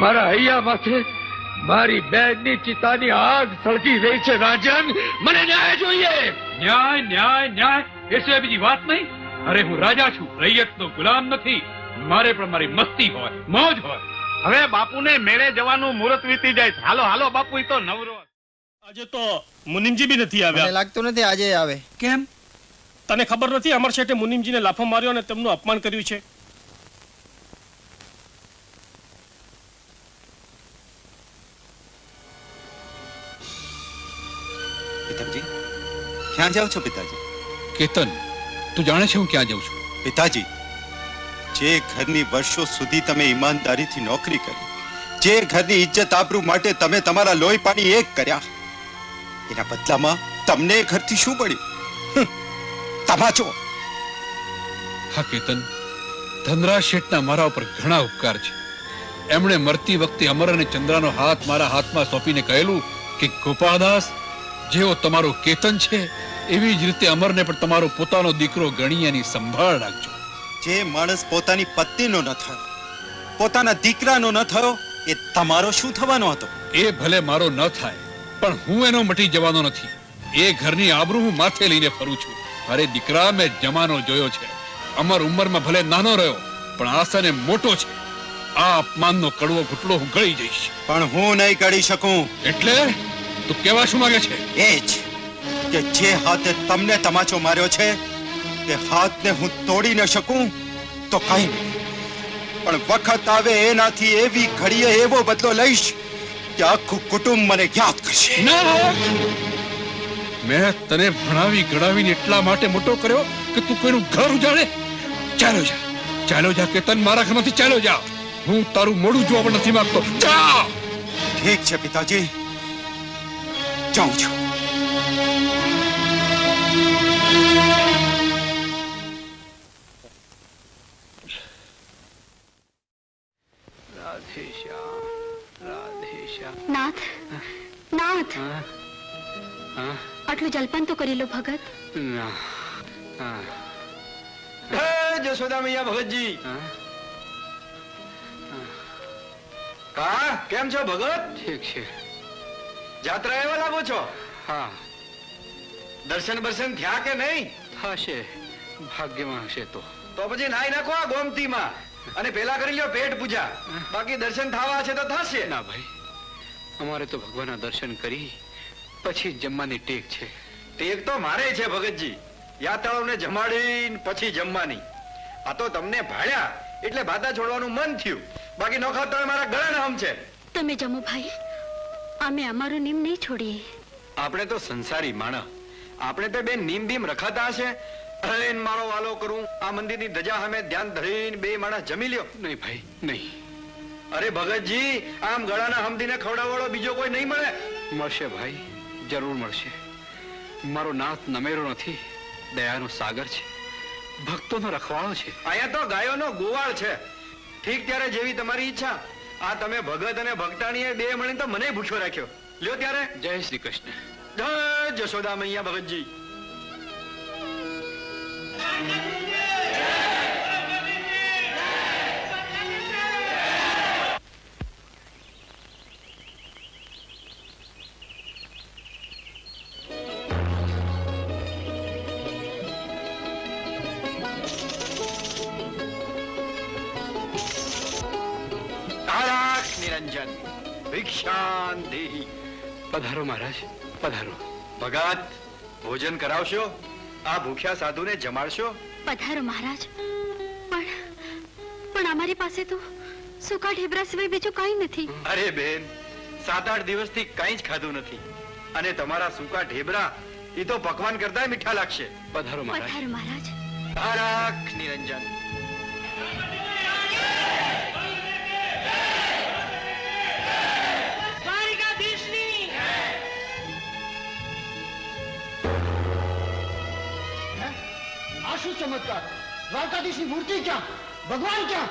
મારા હૈયા માથે મારી બેનની ચિતાની આગ સળગી રહી છે રાજન. મને ન્યાય જોઈએ. ન્યાય ન્યાય ન્યાય. એ સિવાય બીજી વાત નહીં? અરે હું રાજા છું. રૈયતનો ગુલામ નથી. મારે પણ મારી મસ્તી હોય મોજ હોય. હવે બાપુને મેળે જવાનું મુહૂર્ત વીતી જાય છે. હાલો હાલો બાપુ ઈ તો નવરો. આજે તો મુનિમજી બી નથી મને આવ્યા લાગતું નથી આજે આવે. કેમ? તને ખબર નથી અમર શેઠે મુનિમજીને લાફો માર્યો અને તેમનું અપમાન કર્યું છે? ક્યાં જાઓ છો પિતાજી? કેતન તું જાણે છે હું ક્યાં જાઉં છું? પિતાજી જે ઘરની વર્ષો સુધી તમે ઈમાનદારીથી નોકરી કરી જે ઘરની ઇજ્જત આબરૂ માટે તમે તમારા લોહી પાણી એક કર્યા એના બદલામાં તમને ઘરથી શું મળ્યું? તમાચો હા કેતન ધનરાજ શેઠના મારા ઉપર ઘણા ઉપકાર છે. એમણે મરતી વખતે અમર અને ચંદ્રાનો હાથ મારા હાથમાં સોંપીને કહેલું કે ગોપાળદાસ જેવો તમારો કેતન છે એવી જ રીતે અમરને પણ તમારો પોતાનો દીકરો ગણી એની સંભાળ રાખજો. જે માણસ પોતાની પત્નીનો ન થયો પોતાના દીકરાનો ન થયો એ તમારો શું થવાનો હતો? એ ભલે મારો ન થાય પણ હું એનો મટી જવાનો નથી. એ ઘરની આબરૂ હું માથે લઈને ફરું છું. અરે દીકરા મેં જમાનો જોયો છે. અમર ઉંમરમાં ભલે નાનો રહ્યો પણ આસને મોટો છે. આ અપમાનનો કડવો ઘૂંટડો હું ગળી જઈશ. પણ હું નહીં ગળી શકું. એટલે તું કેવા શું માંગે છે? એ જ. કે જે હાથે તમને તમાચો માર્યો છે તે હાથને હું તોડી ન શકું તો કઈ નહીં. પણ વખત આવે એનાથી એવી ઘડીએ એવો બદલો લઈશ કે આખું કુટુંબ મને યાદ કરશે. મેં તને ભણાવી ગણાવીને એટલા માટે મોટો કર્યો કે તું કોઈનું ઘર ઉજાડે. ચાલો જા ચાલો જા કેતન મારા ઘરમાંથી ચાલો જા. હું તારું મોડું જોવા પણ નથી માંગતો. જા. ઠીક છે પિતાજી. જાઉં છું. હા? આટલું જલપાન તો કરી લો ભગત. જશોદા મૈયા ભગતજી. હા? કા કેમ છો ભગત? ઠીક છે. જાત્રા એવા લાગો છો? હા. દર્શન બર્શન થયા કે નહીં? થશે. ભાગ્યમાં હશે તો. તો પછી નાઈ નાખો આ ગોમતીમાં. અને પેલા કરી લ્યો પેટ પૂજા. બાકી દર્શન થવા છે તો થશે. ના ભાઈ. અમારે તો ભગવાનના દર્શન કરી પછી જ જમવાની ટેક છે. ટેક તો મારે છે ભગતજી. યાત્રાળુને જમાડીને પછી જમવાની. આ તો તમને ભાળ્યા એટલે ભાતા છોડવાનું મન થયું. બાકી નોખા તો મારા ગળાના હમ છે. તમે જમો ભાઈ. અમે અમારો નિયમ નહીં છોડીએ. આપણે તો સંસારી માણસ. આપણે તો બે નીમ બીમ રખાતા હશે. અરે મારો વાલો કરું. આ મંદિરની ધજા સામે ધ્યાન ધરીને બે માણસ જમી લ્યો. નહીં ભાઈ નહીં. અરે ભગતજી આમ ગળાના હમદીને ખવડાવવાળો બીજો કોઈ નહીં મળે? મળશે ભાઈ જરૂર મળશે. મારો નાથ નમેરો નથી દયાનો સાગર છે. ભક્તોનો રખવાળો છે. અહીંયા તો ગાયોનો ગોવાળ છે. ઠીક ત્યારે જેવી તમારી ઈચ્છા. આ તમે ભગત અને ભક્તાણીએ બે મળીને તો મને ભૂખ્યો રાખ્યો. લ્યો ત્યારે. જય શ્રી કૃષ્ણ. જય જશોદા મૈયા ભગતજી. પધારો મહારાજ પધારો. ભગત ભોજન કરાવશો આ ભૂખ્યા સાધુને જમાડશો? પધારો મહારાજ. પણ પણ અમારી પાસે તો સુકા ઢેબરા સિવાય બીજું કંઈ નથી. અરે બેન સાત આઠ દિવસથી કંઈ જ ખાધું નથી. અને તમારા સુકા ઢેબરા એ તો પકવાન કરતા મીઠા લાગશે. પધારો મહારાજ. પધારો મહારાજ. તારક નિરંજન. શું ચમત્કાર? દ્વારકાધીશની મૂર્તિ ક્યાં? ભગવાન ક્યાં?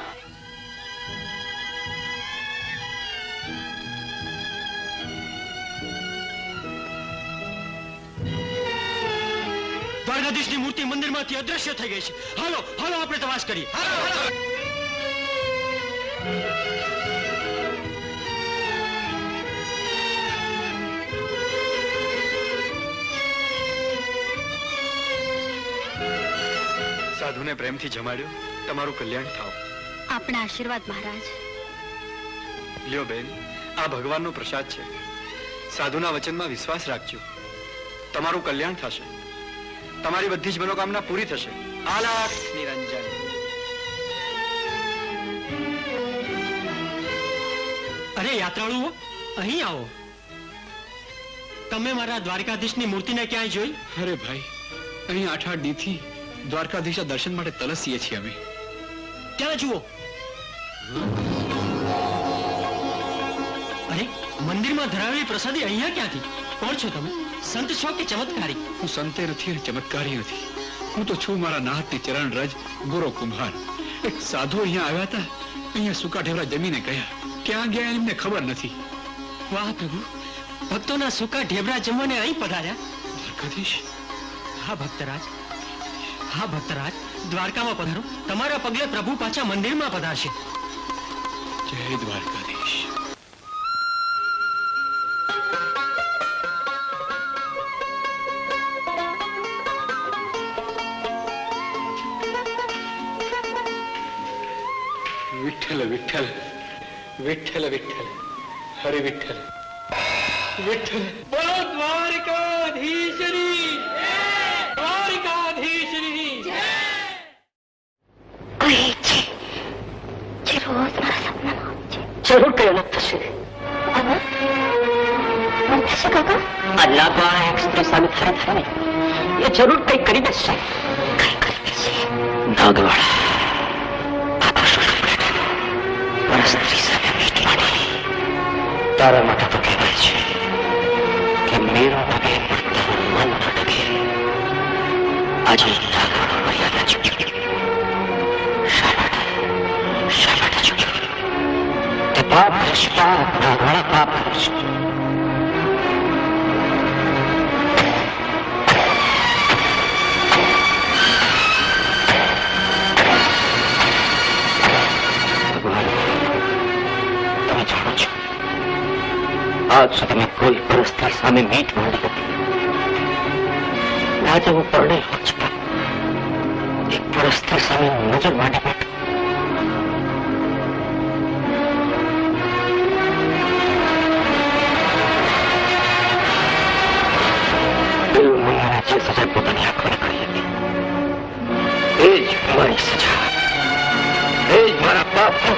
દ્વારકાધીશની મૂર્તિ મંદિરમાંથી અદ્રશ્ય થઈ ગઈ છે. હાલો હાલો, આપણે તપાસ કરીએ. મને પ્રેમથી જમાડ્યો. તમારું કલ્યાણ થાવ. આપણા આશીર્વાદ મહારાજ. લ્યો બેન આ ભગવાનનો પ્રસાદ છે. સાધુના વચનમાં વિશ્વાસ રાખજો. તમારું કલ્યાણ થશે. તમારી બધી જ મનોકામના પૂરી થશે. આલાપ નિરંજન. અરે યાત્રાળુઓ અહીં આવો. તમે મારા દ્વારકાધીશની મૂર્તિને ક્યાંય જોઈ? અરે ભાઈ અહીં આઠ આઠ દીથી દ્વારકાધીશના દર્શન માટે તલસીએ છીએ અમે. ત્યાં જુઓ? અરે મંદિરમાં ધરાવેલી પ્રસાદી અહીંયા ક્યાંથી? કોણ છો તમે? સંત છો કે ચમત્કારી? હું સંતે નથી અને ચમત્કારી નથી. હું તો છું મારા નાથની ચરણ રજ ગુરો કુંભાર. એક સાધુ અહીંયા આવ્યા હતા. અહીંયા સુકા ઢેવરા જમીને ગયા. ક્યાં ગયા એમને ખબર નથી. વાહ પ્રભુ ભક્તોના સુકા ઢેબરા જમવાને અહીં પધાર્યા? દ્વારકાધીશ? હા ભક્તરાજ. હા ભક્તરાજ દ્વારકામાં પધારો. તમારા પગલે પ્રભુ પાછા મંદિરમાં પધારશે. જય દ્વારકાધીશ. વિઠ્ઠલ વિઠ્ઠલ વિઠ્ઠલ વિઠ્ઠલ. હરે વિઠ્ઠલ. વિઠ્ઠલ. બોલો દ્વારકાધીશની દ્વારકાધીશની અહીં છે જે રોજ મારા સપનામાં આવે છે જરૂર અલગ થશે. અલ્લાહ દ્વારા એક સ્ત્રી સામે થારે એ જરૂર કઈ કરી દેશે કઈ કરી દેશે નાગવાળા પરસ્ત્રી સામે મીટ તારા માટે તો કહેવાય છે કે મેરા પગે મન આજે કરશે તમે આજ સુધી મેં કોઈ પરસ્ત્રી સામે મીટ મળી હતી આજે હું પરણે એક પરસ્ત્રી સામે નજર માંડી જે સજા. પોતાની આંખોને કરી હતી એ જ મારી સજા એ જ મારા પાપનો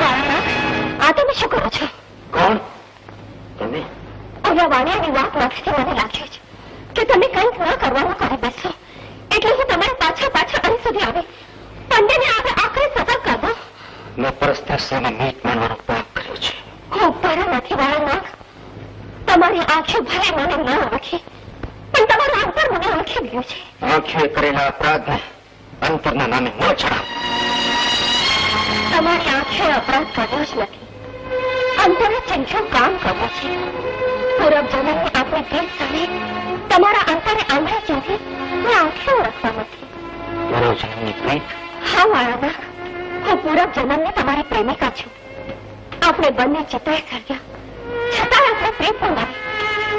વાળાનાથ, આ તમે શું કરો છો? કોણ? તમે? અહીંયા વાણિયાની વાત વાંચતી મને લાગે છે કે તમે કંઈક ન કરવાનું કરી બેસો. એટલે હું તમારા પાછા પાછા અહીં સુધી આવે પંડ્યને આગળ આખરી સજા કરી. મેં પરસ્પર સામે મીટ માનવાનો પાપ કર્યો છે. હું પર નથી વાળાનાથ તમારી આંખે ભલે મને ના ઓળખી પણ તમારું અંતર મને ઓળખી ગયું છે. આંખે કરેલા અપરાધને અંતરના નામે ન ચડાવ તમારી આંખે અપરાધ કર્યો જ નથી. અંતરે ચંચળ કામ કરવું છે. પૂરબ જન્મની આપણે ભેટ સામે તમારા અંતરે આંગળી ચાલી મેં આંખે ઓળખવા નથી પૂરવ જન્મની પ્રીત? હા વાળાના હું પૂરબ જન્મની તમારી પ્રેમિકા છું. આપણે બંને ચિતાય કર્યા.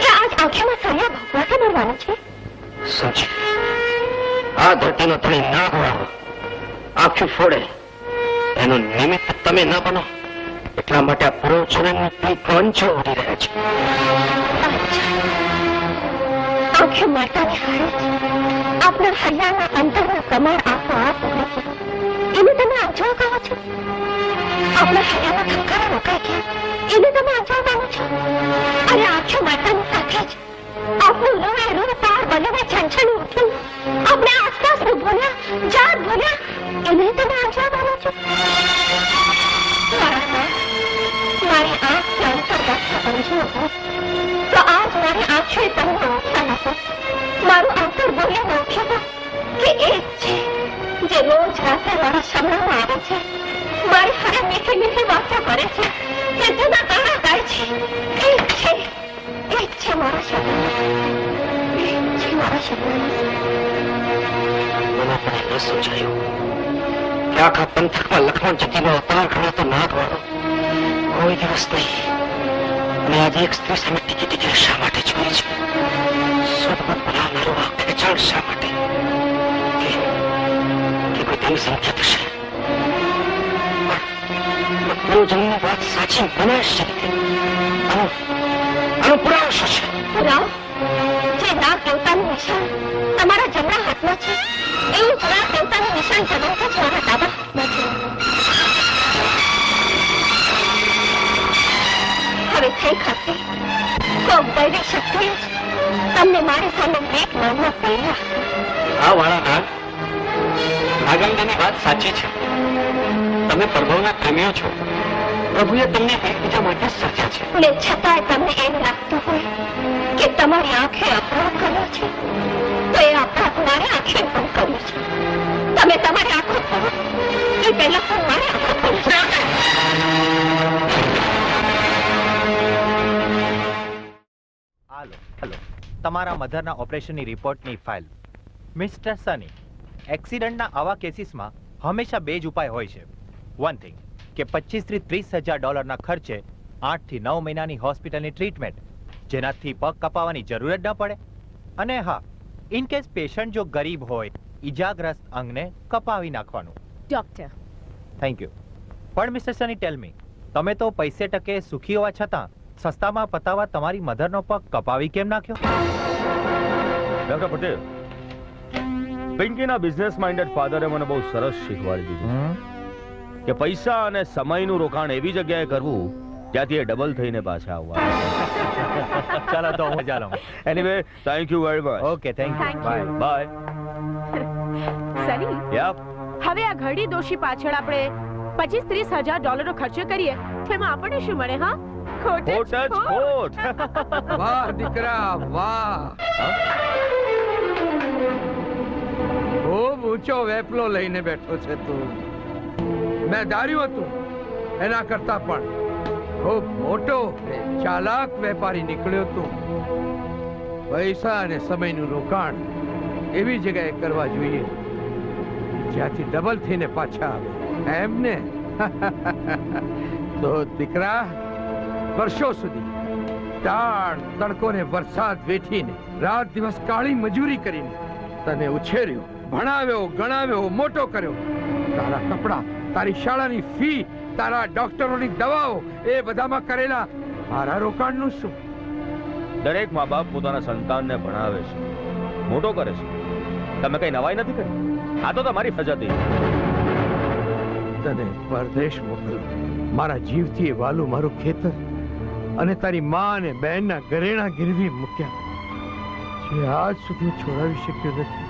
કે આજ આંખોમાં સળિયા ભગવાથી મળવાનું છે? સમજી આ ધરતીનો ધણી ના હોવાવો આંખી ફોડે એનું નિમિત્ત તમે ન બનો. એટલા માટે આ ઉડી રહ્યા છે. આંખો હારે હૈયાના અંતરના કમાર આપોઆપ ઉઘડે છે એને તમે અજવા કહો છો? આપણા હૈયાના ધબકારા રોકાઈ ગયા એને તમે અજવા માનો છો? અરે આંખો માતાની સાથે જ. આપણું લોહી રૂ પાર બનીને છંછણી ઉઠ્યું આપણે આસપાસનું ભૂલ્યા જાત ભૂલ્યા એને તમે અજવા માનો છો? મારી આંખ અંતર્ગત સમજો તો આજ મારી આંખે તમને ઓળખ્યા નથી મારું અંતર બોલ્યા ઓળખ્યું કે એક છે. જે રોજ મારા સપનામાં આવે છે મારી હારે મીઠી મીઠી વાતો કરે છે કે જુદા ગાણા ગાય છે એક છે એક છે મારા સપનામાં એક છે મારા સપનામાં મને પણ ન વાળો કોઈ દિવસ નહીં મેં આજે એક સ્ત્રી સામે માટે જોઈ છે શા માટે કે કોઈ તેની સંખ્યા થશે પૂર્વજન્મની વાત સાચી બનાવી શકે આનો પુરાવો શું છે પુરાવો જે નાગ દેવતાનું નિશાન તમારા જમણા હાથમાં છે એવું જ નાગ દેવતાનું નિશાન જગત જ મારા દાદા હવે થઈ ખાતે કોક દૈવી શક્તિએ જ તમને મારી સામે મેઘ નામના પહેલા આ વાળા નાગ નાગંગાની વાત સાચી છે. તમે પ્રભુના પ્રેમીઓ છો. પ્રભુએ તમને એકબીજા માટે જ સર્જ્યા છે. ને છતાંય તમને એમ લાગતું હોય કે તમારી આંખે અપરાધ કર્યો છે તો એ અપરાધ મારે આંખે પણ કર્યો છે. તમે તમારી આંખો ખોલો. એ પહેલા પણ મારે આંખો ખોલું તમારા મધરના ઓપરેશનની રિપોર્ટની ફાઇલ. મિસ્ટર સની એક્સિડન્ટના આવા કેસીસમાં હંમેશા બે જ ઉપાય હોય છે. વન થિંગ કે પચીસથી ત્રીસ હજાર ડોલરના ખર્ચે આઠથી નવ મહિનાની હોસ્પિટલની ટ્રીટમેન્ટ જેનાથી પગ કપાવવાની જરૂર જ ન પડે. અને હા ઇન કેસ પેશન્ટ જો ગરીબ હોય ઈજાગ્રસ્ત અંગને કપાવી નાખવાનું. ડોક્ટર થેન્ક યુ પણ મિસ્ટર સની ટેલ મી તમે તો પૈસે ટકે સુખી હોવા છતાં સસ્તામાં પતાવવા તમારી મધરનો પગ કપાવી કેમ નાખ્યો? ડોક્ટર પટેલ પિંકીના બિઝનેસ માઇન્ડેડ ફાધરે મને બહુ સરસ શીખવાડી દીધું કે પૈસા અને સમયનું રોકાણ એવી જગ્યાએ કરવું ત્યાંથી એ ડબલ થઈને પાછા આવવા ચાલો તો હું ચાલો. Anyway thank you very much okay thank you bye bye Sunny yup હવે આ ઘડી દોષી પાછળ આપણે પચીસ ત્રીસ હજાર ડોલરનો ખર્ચો કરીએ તેમાં આપણને શું મળે હા? ખોટ ખોટ જ ખોટ. વાહ દીકરા વાહ. ખૂબ ઊંચો વેપલો લઈને બેઠો છે તું. મેં ધાર્યું હતું, એના કરતા પણ ખૂબ મોટો ચાલાક વેપારી નીકળ્યો તું. પૈસા અને સમયનું રોકાણ એવી જગ્યાએ કરવા જોઈએ, જ્યાંથી ડબલ થઈને પાછા આવે. એમને તો દીકરા, વર્ષો સુધી તાણ તડકો ને વરસાદ વેઠીને રાત દિવસ કાળી મજૂરી કરીને તને ઉછેર્યો. ભણાવ્યો ગણાવ્યો મોટો કર્યો. તારા કપડા તારી શાળાની ફી તારા ડોક્ટરોની દવાઓ એ બધામાં કરેલા મારા રોકાણનું શું? દરેક મા બાપ પોતાના સંતાનને ભણાવે છે. મોટો કરે છે. તમે કઈ નવાઈ નથી કરી? આ તો તમારી ફરજ હતી તને પરદેશ મોકલ. મારા જીવથી એ વાલું મારું ખેતર અને તારી માં અને બહેનના ઘરેણા ગીરવી મૂક્યા. જે આજ સુધી છોડાવી શક્યો નથી.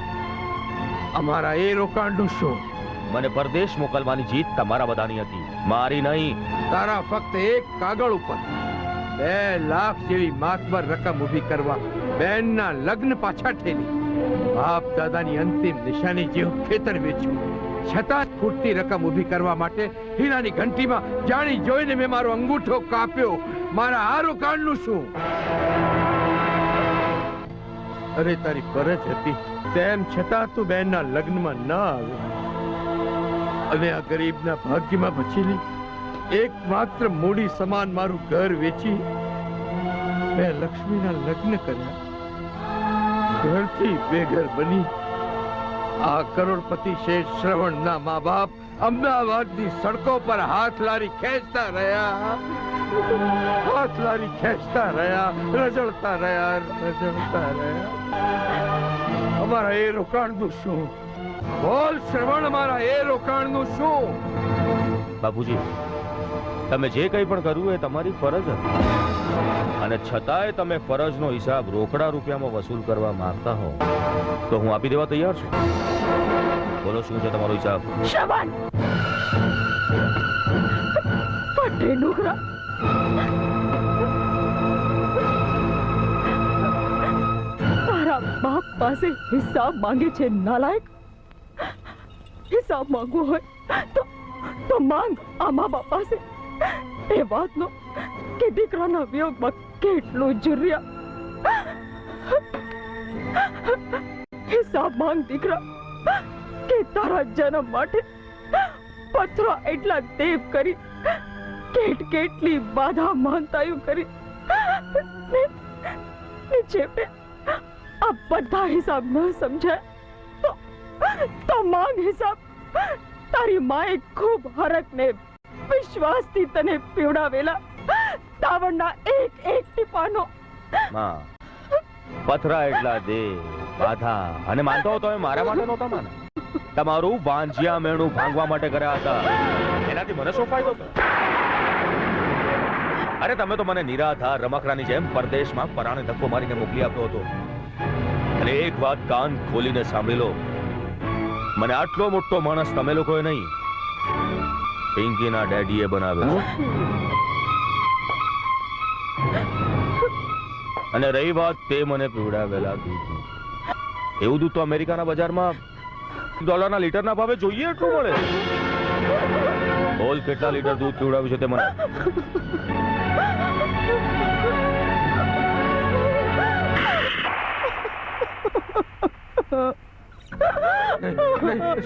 અમારા એ રોકાણનું શું મને પરદેશ મોકલવાની જીત તમારા બધાની હતી. મારી નહીં. તારા ફક્ત એક કાગળ ઉપર બે લાખ જેવી માતબર રકમ ઊભી કરવા બેનના લગ્ન પાછા ઠેલી. બાપ દાદાની અંતિમ નિશાની જેવું ખેતર વેચ્યું. છતાં ખૂટતી રકમ ઊભી કરવા માટે હીરાની ઘંટીમાં જાણી જોઈને મેં મારો અંગૂઠો કાપ્યો. મારા આ રોકાણનું શું? અરે તારી ફરજ હતી. તેમ છતાં તું બેનના લગ્નમાં ન આવ્યો અને આ ગરીબના ભાગ્યમાં બચેલી એકમાત્ર મૂડી સમાન મારું ઘર વેચી મેં લક્ષ્મીના લગ્ન કર્યા. ઘરથી બેઘર બની આ કરોડપતિ શેઠ શ્રવણના મા બાપ અમદાવાદની સડકો પર હાથ લારી ખેંચતા રહ્યા. હાથ લારી ખેંચતા રહ્યા, રજળતા રહ્યા રજળતા રહ્યા. અમારા એ રોકાણનું શું? બોલ શ્રવણ અમારા એ રોકાણનું શું? બાપુજી તમે જે કંઈ પણ કરવું એ તમારી ફરજ હતી. અને છતાંય તમે ફરજનો હિસાબ રોકડા રૂપિયામાં વસૂલ કરવા માંગતા હો તો હું આપી દેવા તૈયાર છું. બોલો શું છે તમારો હિસાબ? શ્રવણ! ડુગરા તારા બાપ પાસે હિસાબ માંગે છે, નાલાયક? હિસાબ માંગવો હોય તો તો માંગ આ મા બાપ પાસે. એ વાતનો કે દીકરાના વિયોગમાં કેટલું જુર્યા. હિસાબ માંગ દીકરા કે તારા જન્મ માટે પથરો એટલા દેવ કરી, કેટ કેટલી બાધા માનતાયું કરી. ને- ને છેવટે આ બધા હિસાબ ન સમજાય તો માંગ હિસાબ, તારી માએ ખૂબ હરકને વિશ્વાસથી તને પીવડાવેલા તાવણના એક એક ટીપાનો. માં, પથરા એટલા દે, બાધા. અને માનતો હતો એ મારા માટે નહોતા માને. તમારું વાંજિયા મેણું ભાંગવા માટે કર્યા હતા. એનાથી મને શું ફાયદો અરે, તમે તો મને નિરાધાર રમકડાની જેમ પરદેશમાં પરાણે ધક્કો મારીને મોકલી આપ્યો હતો. અને એક વાત કાન ખોલીને સાંભળી લો. મને આટલો મોટો માણસ તમે લોકોએ નહીં પિંકીના ડેડીએ બનાવ્યો. અને રહી વાત તે મને પીવડાવેલા એવું દૂધ તો અમેરિકાના બજારમાં ડોલરના લીટરના ભાવે જોઈએ એટલું મળે. બોલ કેટલા લીટર દૂધ પીવડાવ્યું છે તે મને.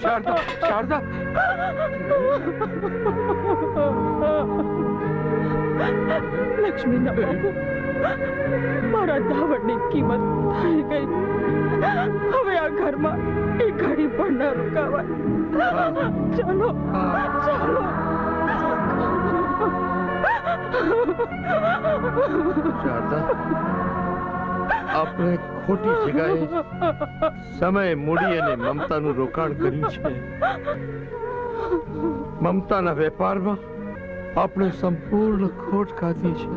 શારદા શારદા લક્ષ્મીના બાપુ મારા ધાવણની કિંમત થઈ ગઈ હવે આ ઘરમાં એ ઘડી પણ ન રોકાવાય ચલો ચલો શારદા આપણે ખોટી જગ્યાએ સમય મૂડી અને મમતાનું રોકાણ કર્યું છે. મમતાના વેપારમાં આપણે સંપૂર્ણ ખોટ ખાધી છે.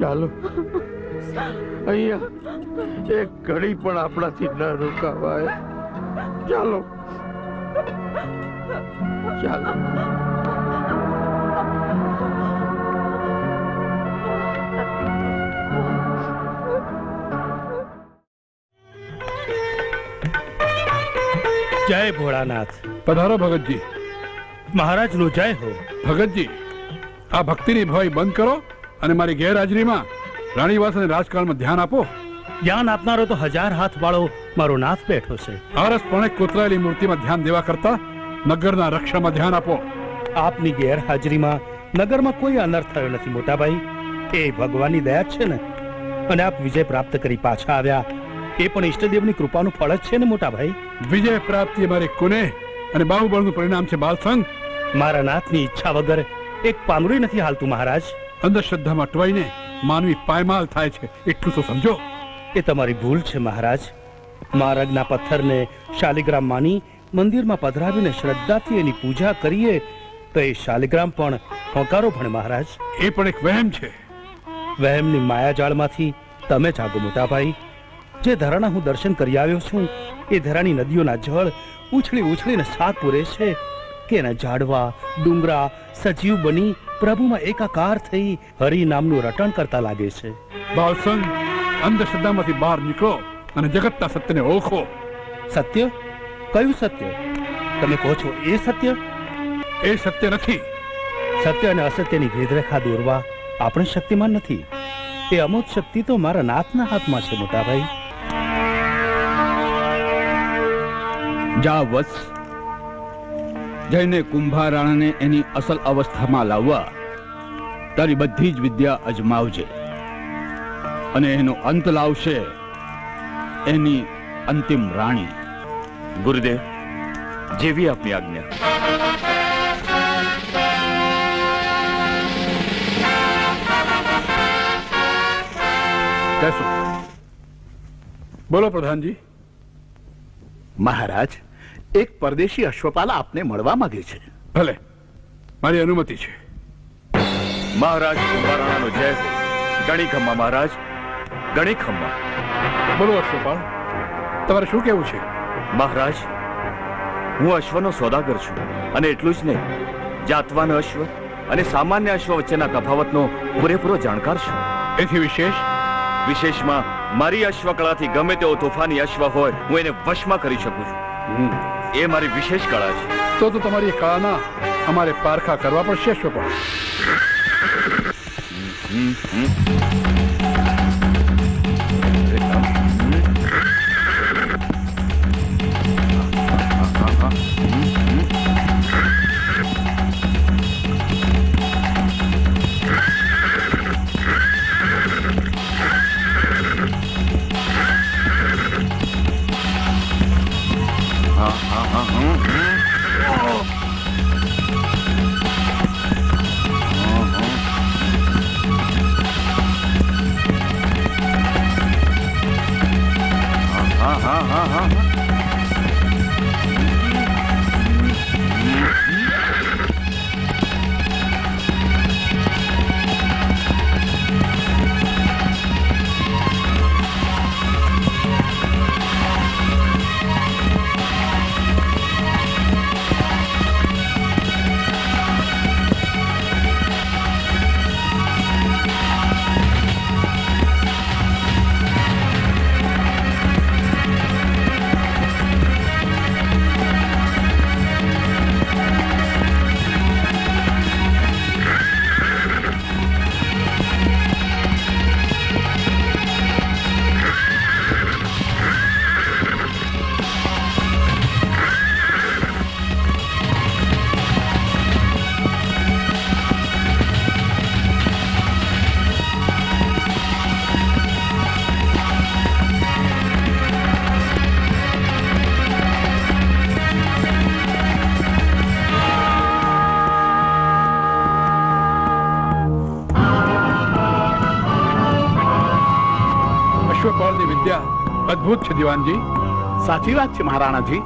ચાલો, અહીંયા એક ઘડી પણ આપણાથી ન રોકાવાય. ચાલો ચાલો. જય ભોળાનાથ. પધારો ભગતજી. મહારાજનો જય હો. ભગતજી આ ભક્તિની ભય બંધ કરો અને મારી ગેરહાજરીમાં રાણીવાસ અને રાજકારણમાં ધ્યાન આપો. ધ્યાન આપનારો તો હજાર હાથ વાળો મારો નાથ બેઠો છે. આરસપણે કોતરાયેલી મૂર્તિમાં ધ્યાન દેવા કરતા નગરના રક્ષામાં ધ્યાન આપો. આપની ગેરહાજરીમાં નગરમાં કોઈ અનર્થ થયો નથી મોટાભાઈ. એ ભગવાનની દયા છે ને. અને આપ વિજય પ્રાપ્ત કરી પાછા આવ્યા એ પણ ઈષ્ટદેવની કૃપાનું ફળ જ છે ને મોટાભાઈ વિજય પ્રાપ્તિ અમારી કુને અને બાહુબળનું પરિણામ છે બાલસંગ. મારા નાથની ઈચ્છા વગર એક પાંદડું નથી હાલતું મહારાજ. અંધશ્રદ્ધામાં અટવાઈને માનવી પાયમાલ થાય છે એટલું તો સમજો. એ તમારી ભૂલ છે મહારાજ. મારગના પથ્થરને શાલિગ્રામ માની મંદિરમાં પધરાવીને શ્રદ્ધાથી એની પૂજા કરીએ તો એ શાલિગ્રામ પણ હોકારો ભણે મહારાજ. એ પણ એક વહેમ છે. વહેમની માયાજાળમાંથી તમે જાગો મોટાભાઈ જે ધરાના હું દર્શન કરી આવ્યો છું એ ધરાની નદીઓના જળ ઉછળી ઉછળીને સાથ પૂરે છે કે એના ઝાડવા ડુંગરા સજીવ બની પ્રભુમાં એકાકાર થઈ હરિ નામનું રટણ કરતા લાગે છે. બાળસન અંધશ્રદ્ધામાંથી બહાર નીકળો અને જગતના સત્યને ઓળખો. સત્ય? કયું સત્ય? તમે કહો છો એ સત્ય? એ સત્ય નથી. સત્ય અને અસત્યની ભેદરેખા દોરવા આપણે શક્તિમાન નથી. એ અમૂત શક્તિ તો મારા નાથના હાથમાં છે મોટાભાઈ. જા વત્સ જઈને કુંભારાણાને એની અસલ અવસ્થામાં લાવવા તારી બધી જ વિદ્યા અજમાવજે અને એનો અંત લાવશે એની અંતિમ રાણી. ગુરુદેવ જેવી આપની આજ્ઞા. કહેશો. બોલો પ્રધાનજી. મહારાજ એક પરદેશી અશ્વપાલ આપને મળવા માંગે છે. ભલે. મારી અનુમતિ છે. મહારાજ કુંભારાણાનો જય હો. ગણી ખમ્મા મહારાજ ગણી ખમ્મા બોલો અશ્વપાલ તમારે શું કેવું છે? મહારાજ હું અશ્વનો સોદાગર છું અને એટલું જ નહીં. જાતવાન અશ્વ અને સામાન્ય અશ્વ વચ્ચેના તફાવતનો પૂરેપૂરો જાણકાર છું. એથી વિશેષ? વિશેષમાં મારી અશ્વકળાથી ગમે તેવો તોફાની અશ્વ હોય હું એને વશમાં કરી શકું છું. એ મારી વિશેષ કળા છે. તો તો તમારી એ કળાના અમારે પારખા કરવા પડશે અશ્વપાલ હમ, અદ્ભુત છે દિવાનજી. સાચી વાત છે મહારાણાજી.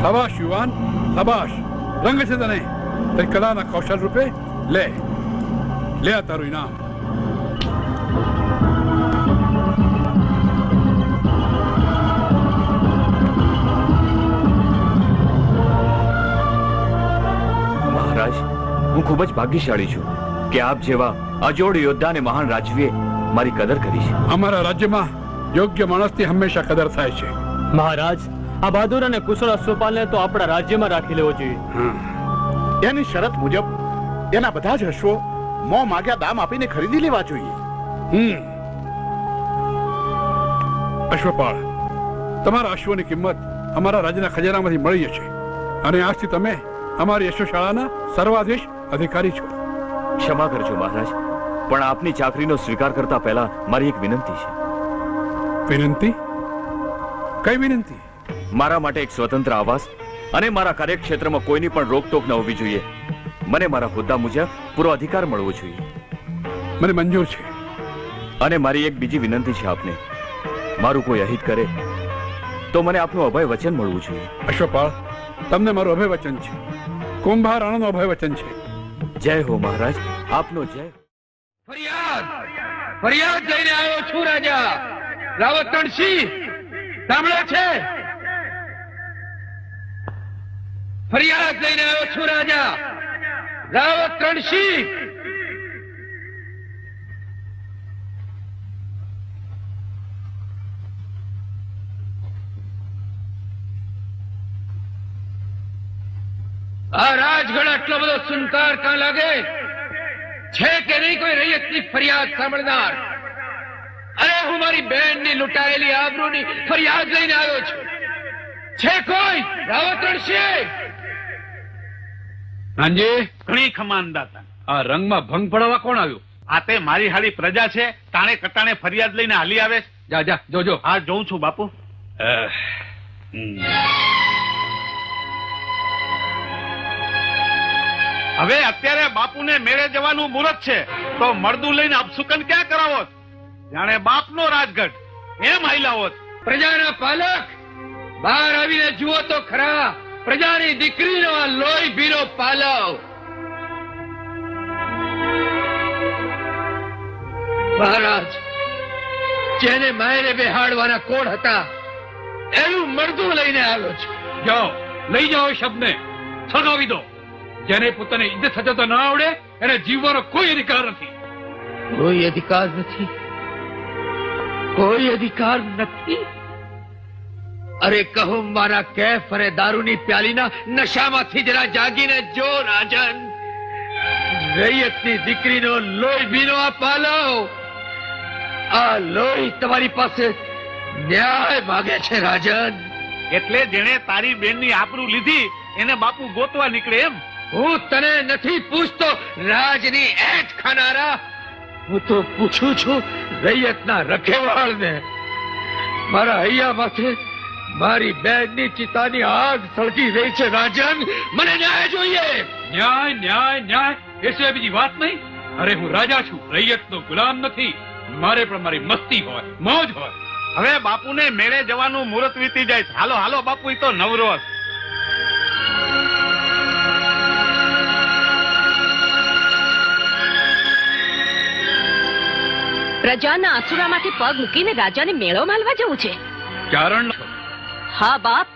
શાબાશ યુવાન, શાબાશ. રંગ છે તને. તે કલાના કૌશલ રૂપે લે. લે આ તારું ઇનામ. મહારાજ, હું ખૂબ જ ભાગ્યશાળી છું કે આપ જેવા અજોડ યોદ્ધા અને મહાન રાજવીએ મારી કદર કરી છે અમારા રાજ્યમાં યોગ્ય માણસની હંમેશા કદર થાય છે. મહારાજ આ બહાદુર અને કુશળ અશ્વપાલને તો આપણા રાજ્યમાં રાખી લેવો જોઈએ. એની શરત મુજબ એના બધા જ અશ્વો મો માગ્યા દામ આપીને ખરીદી લેવા જોઈએ. હમ. અશ્વપાળ તમારા અશ્વની કિંમત અમારા રાજ્યના ખજાનામાંથી મળી જશે. અને આજથી તમે અમારી અશ્વશાળાના સર્વાધીશ અધિકારી છો. ક્ષમા કરજો મહારાજ. પણ આપની ચાકરીનો સ્વીકાર કરતા પહેલા મારી એક વિનંતી છે. વિનંતી? કઈ વિનંતી? મારા માટે એક સ્વતંત્ર આવાસ અને મારા કાર્યક્ષેત્રમાં કોઈની પણ રોકટોક ન હોવી જોઈએ. મને મારા હોદ્દા મુજબ પૂરો અધિકાર મળવો જોઈએ. મને મંજૂર છે. અને મારી એક બીજી વિનંતી છે આપને. મારું કોઈ અહિત કરે તો મને આપનું અભય વચન મળવું જોઈએ. અશ્વપાળ તમને મારું અભય વચન છે. કુંભાર આણંદનું અભય વચન છે. જય હો મહારાજ આપનો જય. ફરિયાદ! લઈને આવ્યો છું રાજા. રાવત તણસિંહ સાંભળે છે? ફરિયાદ લઈને આવ્યો છું રાજા. રાવત તણસિંહ આ રાજગઢ આટલો બધો સુનકાર કાં લાગે? છે કે નહીં કોઈ રૈયતની ફરિયાદ સાંભળનાર? અરે હું મારી બહેનની લૂંટાયેલી આબરૂની ફરિયાદ લઈને આવ્યો છું. છે કોઈ? રાવતણસિંહ હાંજી ઘણી ખમાનદાતા. આ રંગમાં ભંગ પડાવવા કોણ આવ્યું? આ તે મારી હાલી પ્રજા છે તાણે કટાણે ફરિયાદ લઈને હાલી આવે છે. જા જા જોજો. હા જોઉં છું બાપુ. હવે અત્યારે બાપુને મેળે જવાનું મુહૂર્ત છે તો મરદું લઈને અપસુકન ક્યાં કરાવો જાણે બાપનો રાજગઢ. એમ હાઈલાવો પ્રજાના પાલક બહાર આવીને જુઓ તો ખરા પ્રજાની દીકરીનો લોહી ભીનો પાલવ. મહારાજ જેને માયને બેહાડવાના કોણ હતા એનું મરદું લઈને આવ્યો છું. જાઓ લઈ જાઓ શબ્દને સગાવી દો. જેને પોતાને ઇજ્જત સજાવતા ન આવડે એને જીવવાનો કોઈ અધિકાર નથી. કોઈ અધિકાર નથી. કોઈ અધિકાર નથી. અરે કહો મારા કેફ અને દારૂની પ્યાલીના નશામાંથી જરા જાગીને જો રાજન. રૈયતની દીકરીનો લોહી ભીનો આ પાલો આ લોહી તમારી પાસે ન્યાય માગે છે રાજન. એટલે જેને તારી બેનની આપરું લીધી એને બાપુ ગોતવા નીકળે એમ? હું તને નથી પૂછતો રાજની એઠ ખાનારા. હું તો પૂછું છું રૈયતના રખેવાળને. મારા હૈયા માથે મારી બેનની ચિતાની આગ સળગી રહી છે રાજન. મને ન્યાય જોઈએ. ન્યાય ન્યાય ન્યાય. એ સિવાય બીજી વાત નહીં. અરે હું રાજા છું રૈયતનો ગુલામ નથી. મારે પણ મારી મસ્તી હોય મોજ હોય. હવે બાપુને મેળે જવાનું મુહૂર્ત વીતી જાય હાલો હાલો બાપુ એ તો નવરો હશે. પ્રજાના આસુરામાંથી પગ મૂકીને રાજાને મેળો માલવા જવું છે. ચારણ હા બાપ.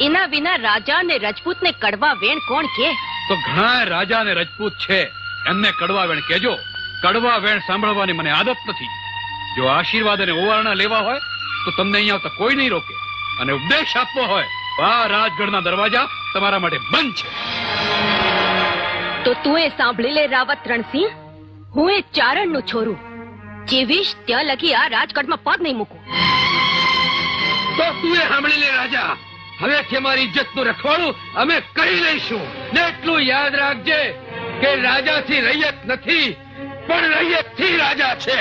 એના વિના રાજા ને રજપૂત ને કડવા વેણ કોણ કે? તો ઘણા રાજા ને રજપૂત છે. એમને કડવા વેણ કેજો કડવા વેણ સાંભળવાની મને આદત નથી. જો આશીર્વાદ અને ઓવારણા લેવા હોય તો તમને અહીંયા આવતા કોઈ નહીં રોકે. અને ઉપદેશ આપવો હોય આ રાજગઢના દરવાજા તમારા માટે બંધ છે. તો તું એ સાંભળી લે રાવત રણસિંહ. હું એ ચારણનું છોરું. જીવીશ ત્યાં લગી આ રાજકોટમાં પગ નહીં મૂકું. તો તું એ સાંભળી લે, રાજા. હવેથી અમારી ઇજ્જતનું રખવાડું અમે કરી લઈશું. ને એટલું યાદ રાખજે કે રાજાથી રૈયત નથી, પણ રૈયતથી રાજા છે.